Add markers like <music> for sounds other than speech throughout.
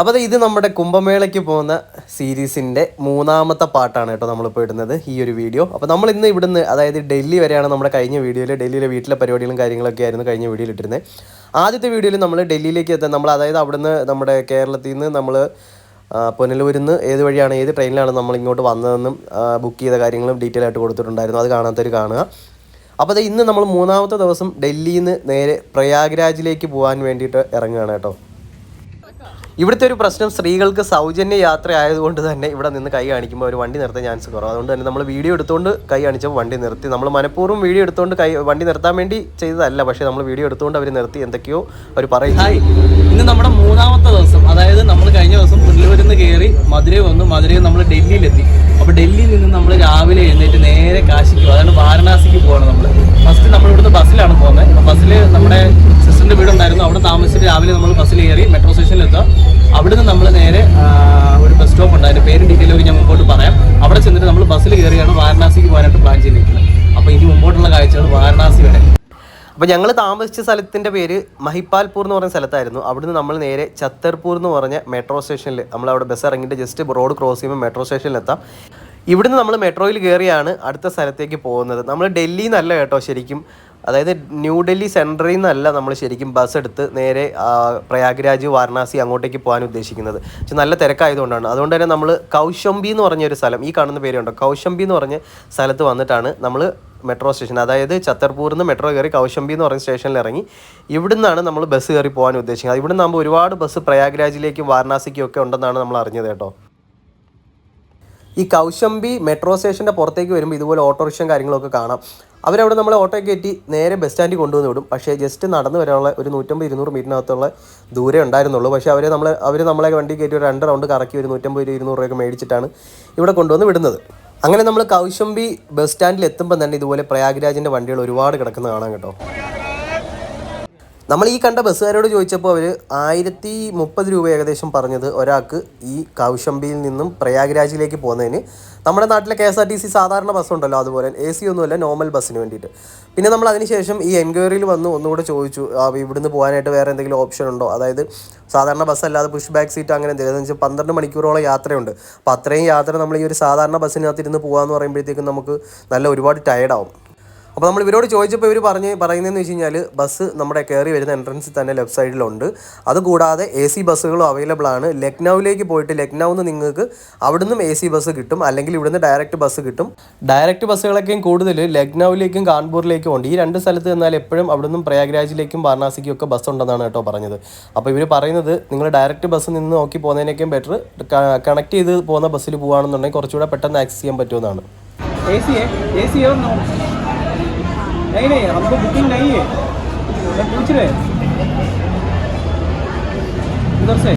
അപ്പോൾ ഇത് നമ്മുടെ കുംഭമേളയ്ക്ക് പോകുന്ന സീരീസിന്റെ മൂന്നാമത്തെ പാട്ടാണ് കേട്ടോ നമ്മളിപ്പോൾ ഇടുന്നത് ഈ ഒരു വീഡിയോ. അപ്പോൾ നമ്മൾ ഇന്ന് ഇവിടുന്ന് അതായത് ഡൽഹി വരെയാണ് നമ്മുടെ കഴിഞ്ഞ വീഡിയോയിൽ ഡൽഹിയിലെ വീട്ടിലെ പരിപാടികളും കാര്യങ്ങളൊക്കെ ആയിരുന്നു കഴിഞ്ഞ വീഡിയോയിൽ ഇട്ടിരുന്നത് ആദ്യത്തെ വീഡിയോയിൽ നമ്മൾ ഡൽഹിയിലേക്ക് എത്താൻ നമ്മൾ അതായത് അവിടുന്ന് നമ്മുടെ കേരളത്തിൽ നിന്ന് നമ്മൾ പുനലൂരിൽ നിന്ന് ഏത് വഴിയാണ് ഏത് ട്രെയിനിലാണ് നമ്മൾ ഇങ്ങോട്ട് വന്നതെന്നും ബുക്ക് ചെയ്ത കാര്യങ്ങളും ഡീറ്റെയിൽ ആയിട്ട് കൊടുത്തിട്ടുണ്ടായിരുന്നു. അത് കാണാത്തൊരു കാണുക. അപ്പോൾ ഇന്ന് നമ്മൾ മൂന്നാമത്തെ ദിവസം ഡൽഹിയിൽ നിന്ന് നേരെ പ്രയാഗ്രാജിലേക്ക് പോകാൻ വേണ്ടിയിട്ട് ഇറങ്ങുകയാണ് കേട്ടോ. ഇവിടുത്തെ ഒരു പ്രശ്നം സ്ത്രീകൾക്ക് സൗജന്യ യാത്ര ആയതുകൊണ്ട് തന്നെ ഇവിടെ നിന്ന് കൈ കാണിക്കുമ്പോൾ ഒരു വണ്ടി നിർത്താൻ ചാൻസ് കുറവ്. അതുകൊണ്ട് തന്നെ നമ്മൾ വീഡിയോ എടുത്തുകൊണ്ട് കൈ കാണിച്ചപ്പോൾ വണ്ടി നിർത്തി. നമ്മൾ മനഃപൂർവം വീഡിയോ എടുത്തുകൊണ്ട് കൈ വണ്ടി നിർത്താൻ വേണ്ടി ചെയ്തതല്ല പക്ഷേ നമ്മൾ വീഡിയോ എടുത്തുകൊണ്ട് അവർ നിർത്തി എന്തൊക്കെയോ അവർ പറയും ഹായ് ഇന്ന് നമ്മുടെ മൂന്നാമത്തെ ദിവസം. അതായത് നമ്മൾ കഴിഞ്ഞ ദിവസം പുനലൂരിൽ നിന്ന് കയറി മധുരൈ വന്നു. മധുരയിൽ നമ്മൾ ഡൽഹിയിലെത്തി. അപ്പോൾ ഡൽഹിയിൽ നിന്ന് നമ്മൾ രാവിലെ എഴുന്നേറ്റ് നേരെ കാശിക്ക് അതാണ് വാരണാസിക്ക് പോകണം നമ്മൾ. ഫസ്റ്റ് നമ്മൾ ഇവിടുന്ന് ബസ്സിലാണ് പോകുന്നത്. ബസ്സിൽ നമ്മുടെ സിസ്റ്ററിന്റെ വീടുണ്ടായിരുന്നു. അവിടെ താമസിച്ചിട്ട് രാവിലെ നമ്മൾ ബസ്സിൽ കയറി മെട്രോ സ്റ്റേഷനിൽ എത്തുക. അവിടുന്ന് നമ്മൾ നേരെ ഒരു ബസ് സ്റ്റോപ്പ് ഉണ്ട്. അതിന്റെ പേരും ഡീറ്റെയിൽ ഒക്കെ ഞാൻ മുമ്പോട്ട് പറയാം. അവിടെ ചെന്നിട്ട് നമ്മൾ ബസ്സിൽ കയറിയാണ് വാരണാസിക്ക് പോകാനായിട്ട് പ്ലാൻ ചെയ്തിരിക്കുന്നത്. അപ്പോൾ ഇനി മുമ്പോട്ടുള്ള കാഴ്ചകൾ വാരണാസി വരെ. അപ്പോൾ ഞങ്ങൾ താമസിച്ച സ്ഥലത്തിന്റെ പേര് മഹിപ്പാൽപൂർ എന്ന് പറഞ്ഞ സ്ഥലത്തായിരുന്നു. അവിടുന്ന് നമ്മൾ നേരെ ഛത്തർപൂർ എന്ന് പറഞ്ഞ മെട്രോ സ്റ്റേഷനിൽ നമ്മൾ അവിടെ ബസ് ഇറങ്ങിയിട്ട് ജസ്റ്റ് റോഡ് ക്രോസ് ചെയ്യുമ്പോൾ മെട്രോ സ്റ്റേഷനിലെത്താം ഇവിടുന്ന് നമ്മൾ മെട്രോയിൽ കയറിയാണ് അടുത്ത സ്ഥലത്തേക്ക് പോകുന്നത്. നമ്മൾ ഡൽഹിയിൽ നിന്നല്ല കേട്ടോ ശരിക്കും. അതായത് ന്യൂഡൽഹി സെൻട്രലിൽ നിന്നല്ല നമ്മൾ ശരിക്കും ബസ് എടുത്ത് നേരെ പ്രയാഗ്രാജ് വാരണാസി അങ്ങോട്ടേക്ക് പോകാൻ ഉദ്ദേശിക്കുന്നത്. പക്ഷെ നല്ല തിരക്കായതുകൊണ്ടാണ്. അതുകൊണ്ട് തന്നെ നമ്മൾ കൗശംബി എന്ന് പറഞ്ഞ ഒരു സ്ഥലം ഈ കാണുന്ന പേരുണ്ടോ? കൗശംബി എന്ന് പറഞ്ഞ സ്ഥലത്ത് വന്നിട്ടാണ് നമ്മൾ മെട്രോ സ്റ്റേഷൻ അതായത് ഛത്തർപൂരിൽ നിന്ന് മെട്രോ കയറി കൗശംബി എന്ന് പറഞ്ഞ സ്റ്റേഷനിൽ ഇറങ്ങി ഇവിടുന്നാണ് നമ്മൾ ബസ് കയറി പോകാൻ ഉദ്ദേശിക്കുന്നത്. ഇവിടുന്ന് നമ്മൾ ഒരുപാട് ബസ് പ്രയാഗ്രാജിലേക്കും വാരണാസിക്കും ഒക്കെ ഉണ്ടെന്നാണ് നമ്മൾ അറിഞ്ഞത് കേട്ടോ. ഈ കൗശംബി മെട്രോ സ്റ്റേഷന്റെ പുറത്തേക്ക് വരുമ്പോൾ ഇതുപോലെ ഓട്ടോറിക്ഷയും കാര്യങ്ങളൊക്കെ കാണാം. അവരവിടെ നമ്മളെ ഓട്ടോ കയറ്റി നേരെ ബസ് സ്റ്റാൻഡിൽ കൊണ്ടുവന്ന് വിടും. പക്ഷേ ജസ്റ്റ് നടന്ന് വരാനുള്ള ഒരു നൂറ്റമ്പത് ഇരുന്നൂറ് മീറ്ററിനകത്തുള്ള ദൂരേ ഉണ്ടായിരുന്നുള്ളൂ. പക്ഷേ അവരെ നമ്മൾ അവർ നമ്മളെ വണ്ടി കയറ്റി ഒരു രണ്ട് റൗണ്ട് കറക്കി ഒരു നൂറ്റമ്പത് ഇരുന്നൂറ് രൂപയൊക്കെ മേടിച്ചിട്ടാണ് ഇവിടെ കൊണ്ടുവന്ന് വിടുന്നത്. അങ്ങനെ നമ്മൾ കൗശംബി ബസ് സ്റ്റാൻഡിൽ എത്തുമ്പോൾ തന്നെ ഇതുപോലെ പ്രയാഗ്രാജിന്റെ വണ്ടികൾ ഒരുപാട് കിടക്കുന്ന കാണാം കേട്ടോ. നമ്മൾ ഈ കണ്ട ബസ്സുകാരോട് ചോദിച്ചപ്പോൾ അവർ ആയിരത്തി മുപ്പത് രൂപ ഏകദേശം പറഞ്ഞത് ഒരാൾക്ക് ഈ കൗശംബിയിൽ നിന്നും പ്രയാഗ്രാജിലേക്ക് പോകുന്നതിന്. നമ്മുടെ നാട്ടിലെ K S R T C സാധാരണ ബസ്സുണ്ടല്ലോ അതുപോലെ. എ സി ഒന്നുമല്ല നോർമൽ ബസ്സിന് വേണ്ടിയിട്ട്. പിന്നെ നമ്മൾ അതിനുശേഷം ഈ എൻക്വയറിയിൽ വന്ന് ഒന്നുകൂടെ ചോദിച്ചു ഇവിടുന്ന് പോകാനായിട്ട് വേറെ എന്തെങ്കിലും ഓപ്ഷൻ ഉണ്ടോ? അതായത് സാധാരണ ബസ് അല്ലാതെ പുഷ് ബാക്ക് സീറ്റ് അങ്ങനെ എന്തെങ്കിലും വെച്ചാൽ പന്ത്രണ്ട് മണിക്കൂറോളം യാത്രയുണ്ട്. അപ്പോൾ അത്രയും യാത്ര നമ്മൾ ഈ ഒരു സാധാരണ ബസ്സിനകത്ത് ഇരുന്ന് പോകാമെന്ന് പറയുമ്പോഴത്തേക്കും നമുക്ക് നല്ല ഒരുപാട് ടയർഡാവും അപ്പോൾ നമ്മൾ ഇവരോട് ചോദിച്ചപ്പോൾ ഇവർ പറഞ്ഞ് പറയുന്നതെന്ന് വെച്ച് കഴിഞ്ഞാൽ ബസ് നമ്മുടെ കയറി വരുന്ന എൻട്രൻസിൽ തന്നെ ലെഫ്റ്റ് സൈഡിലുണ്ട് അതുകൂടാതെ എ സി ബസ്സുകളും അവൈലബിൾ ആണ്. ലക്നൌവിലേക്ക് പോയിട്ട് ലക്നൌന്ന് നിങ്ങൾക്ക് അവിടുന്ന് എ സി ബസ് കിട്ടും. അല്ലെങ്കിൽ ഇവിടുന്ന് ഡയറക്റ്റ് ബസ് കിട്ടും. ഡയറക്റ്റ് ബസ്സുകളൊക്കെയും കൂടുതൽ ലക്നൌവിലേക്കും കാൺപൂരിലേക്കും ഉണ്ട്. ഈ രണ്ട് സ്ഥലത്ത് എന്നാൽ എപ്പോഴും അവിടുന്ന് പ്രയാഗ്രാജിലേക്കും വാരണാസിക്കും ഒക്കെ ബസ് ഉണ്ടെന്നാണ് കേട്ടോ പറഞ്ഞത്. അപ്പോൾ ഇവർ പറയുന്നത് നിങ്ങൾ ഡയറക്റ്റ് ബസ് നിന്ന് നോക്കി പോകുന്നതിനേക്കും ബെറ്റർ കണക്ട് ചെയ്ത് പോകുന്ന ബസ്സിൽ പോകുകയാണെന്നുണ്ടെങ്കിൽ കുറച്ചുകൂടെ പെട്ടെന്ന് ആക്സസ് ചെയ്യാൻ പറ്റുമെന്നാണ്. എ സി എ സി नहीं नहीं हमको बुकिंग नहीं है मैं पूछ रहे उधर से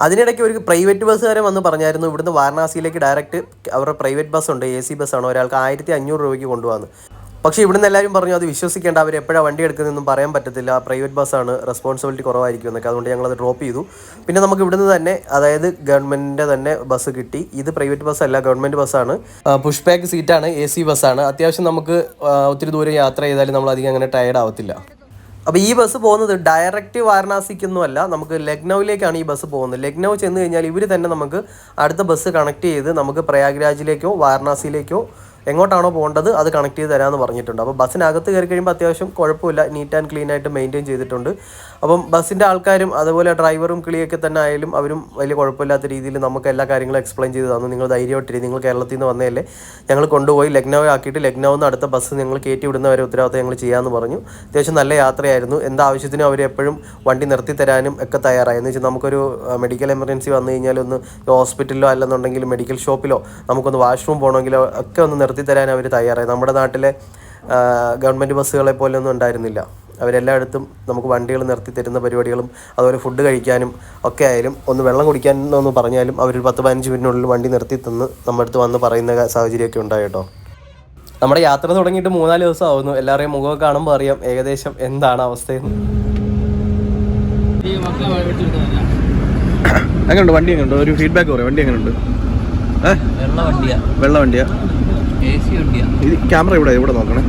അതിനിടയ്ക്ക് ഒരു പ്രൈവറ്റ് ബസ്സുകാരൻ വന്ന് പറഞ്ഞായിരുന്നു ഇവിടുന്ന് വാരണാസിയിലേക്ക് ഡയറക്റ്റ് അവരുടെ പ്രൈവറ്റ് ബസ് ഉണ്ട് എ സി ബസ്സാണ് ഒരാൾക്ക് ആയിരത്തി അഞ്ഞൂറ് രൂപയ്ക്ക് കൊണ്ടുവന്ന് പക്ഷേ ഇവിടുന്ന് എല്ലാവരും പറഞ്ഞു അത് വിശ്വസിക്കേണ്ട അവർ എപ്പോഴാണ് വണ്ടി എടുക്കുന്നതെന്നും പറയാൻ പറ്റത്തില്ല. പ്രൈവറ്റ് ബസ്സാണ് റെസ്പോൺസിബിലിറ്റി കുറവായിരിക്കും എന്നൊക്കെ. അതുകൊണ്ട് അത് ഡ്രോപ്പ് ചെയ്തു. പിന്നെ നമുക്ക് ഇവിടുന്ന് തന്നെ അതായത് ഗവൺമെന്റിന്റെ തന്നെ ബസ് കിട്ടി. ഇത് പ്രൈവറ്റ് ബസ്സല്ല ഗവൺമെന്റ് ബസ്സാണ്. പുഷ് ബാക്ക് സീറ്റാണ് എ സി ബസ്സാണ് അത്യാവശ്യം നമുക്ക് ഒത്തിരി ദൂരം യാത്ര ചെയ്താലും നമ്മൾ അധികം അങ്ങനെ ടയർഡ് ആവത്തില്ല. അപ്പോൾ ഈ ബസ് പോകുന്നത് ഡയറക്റ്റ് വാരണാസിക്കൊന്നുമല്ല. നമുക്ക് ലക്നൌവിലേക്കാണ് ഈ ബസ് പോകുന്നത്. ലക്നൗ ചെന്ന് കഴിഞ്ഞാൽ ഇവർ തന്നെ നമുക്ക് അടുത്ത ബസ് കണക്ട് ചെയ്ത് നമുക്ക് പ്രയാഗ്രാജിലേക്കോ വാരണാസിയിലേക്കോ എങ്ങോട്ടാണോ പോകേണ്ടത് അത് കണക്ട് ചെയ്ത് തരാമെന്ന് പറഞ്ഞിട്ടുണ്ട്. അപ്പോൾ ബസ്സിനകത്ത് കയറി കഴിയുമ്പോൾ അത്യാവശ്യം കുഴപ്പമില്ല. നീറ്റ് ആൻഡ് ക്ലീൻ ആയിട്ട് മെയിന്റെയിൻ ചെയ്തിട്ടുണ്ട്. അപ്പം ബസ്സിന്റെ ആൾക്കാരും അതുപോലെ ഡ്രൈവറും കിളിയൊക്കെ തന്നെ ആയാലും അവരും വലിയ കുഴപ്പമില്ലാത്ത രീതിയിൽ നമുക്ക് എല്ലാ കാര്യങ്ങളും എക്സ്പ്ലെയിൻ ചെയ്ത് തന്നു. നിങ്ങൾ ധൈര്യമായിട്ടിരി നിങ്ങൾ കേരളത്തിൽ നിന്ന് വന്നതല്ലേ? ഞങ്ങൾ കൊണ്ടുപോയി. ലക്നൗ ആക്കിയിട്ട് ലക്നൗവിൽ അടുത്ത ബസ് നിങ്ങൾ കയറ്റി വിടുന്ന വരെ ഉത്തരവാദിത്തം ഞങ്ങൾ ചെയ്യാമെന്ന് പറഞ്ഞു. അത്യാവശ്യം നല്ല യാത്രയായിരുന്നു. എന്താവശ്യത്തിനും അവർ എപ്പോഴും വണ്ടി നിർത്തി തരാനും ഒക്കെ തയ്യാറായി. എന്ന് വെച്ചാൽ നമുക്കൊരു മെഡിക്കൽ എമർജൻസി വന്നു കഴിഞ്ഞാൽ ഒന്ന് ഹോസ്പിറ്റലിലോ അല്ലെന്നുണ്ടെങ്കിൽ മെഡിക്കൽ ഷോപ്പിലോ നമുക്കൊന്ന് വാഷ്റൂം പോകണമെങ്കിലോ ഒക്കെ ഒന്ന് നിർത്തി തരാൻ അവർ തയ്യാറായി. നമ്മുടെ നാട്ടിലെ ഗവൺമെന്റ് ബസ്സുകളെ പോലെയൊന്നും ഉണ്ടായിരുന്നില്ല. അവരെല്ലായിടത്തും നമുക്ക് വണ്ടികൾ നിർത്തി തരുന്ന പരിപാടികളും അതുപോലെ ഫുഡ് കഴിക്കാനും ഒക്കെ ആയാലും ഒന്ന് വെള്ളം കുടിക്കാനെന്നൊന്ന് പറഞ്ഞാലും അവർ പത്ത് പതിനഞ്ച് മിനിറ്റിനുള്ളിൽ വണ്ടി നിർത്തി തന്ന് നമ്മുടെ അടുത്ത് വന്ന് പറയുന്ന സാഹചര്യമൊക്കെ ഉണ്ടായി കേട്ടോ. നമ്മുടെ യാത്ര തുടങ്ങിയിട്ട് മൂന്നാൽ ദിവസം ആവുന്നു എല്ലാവരെയും മുഖമൊക്കെ കാണുമ്പോൾ അറിയാം ഏകദേശം എന്താണ് അവസ്ഥയെന്ന്. ഈ മക്കളെ വെട്ടിയെടുക്കുന്നില്ല എങ്ങനെയുണ്ട് വണ്ടി എങ്ങനെയുണ്ട് ഒരു ഫീഡ്ബാക്ക് പറയാം. വണ്ടി എങ്ങനെയുണ്ട് വെള്ള വണ്ടിയാ. വെള്ള വണ്ടിയാ? ക്യാമറ ഇവിടെ ഇവിടെ നോക്കണേ.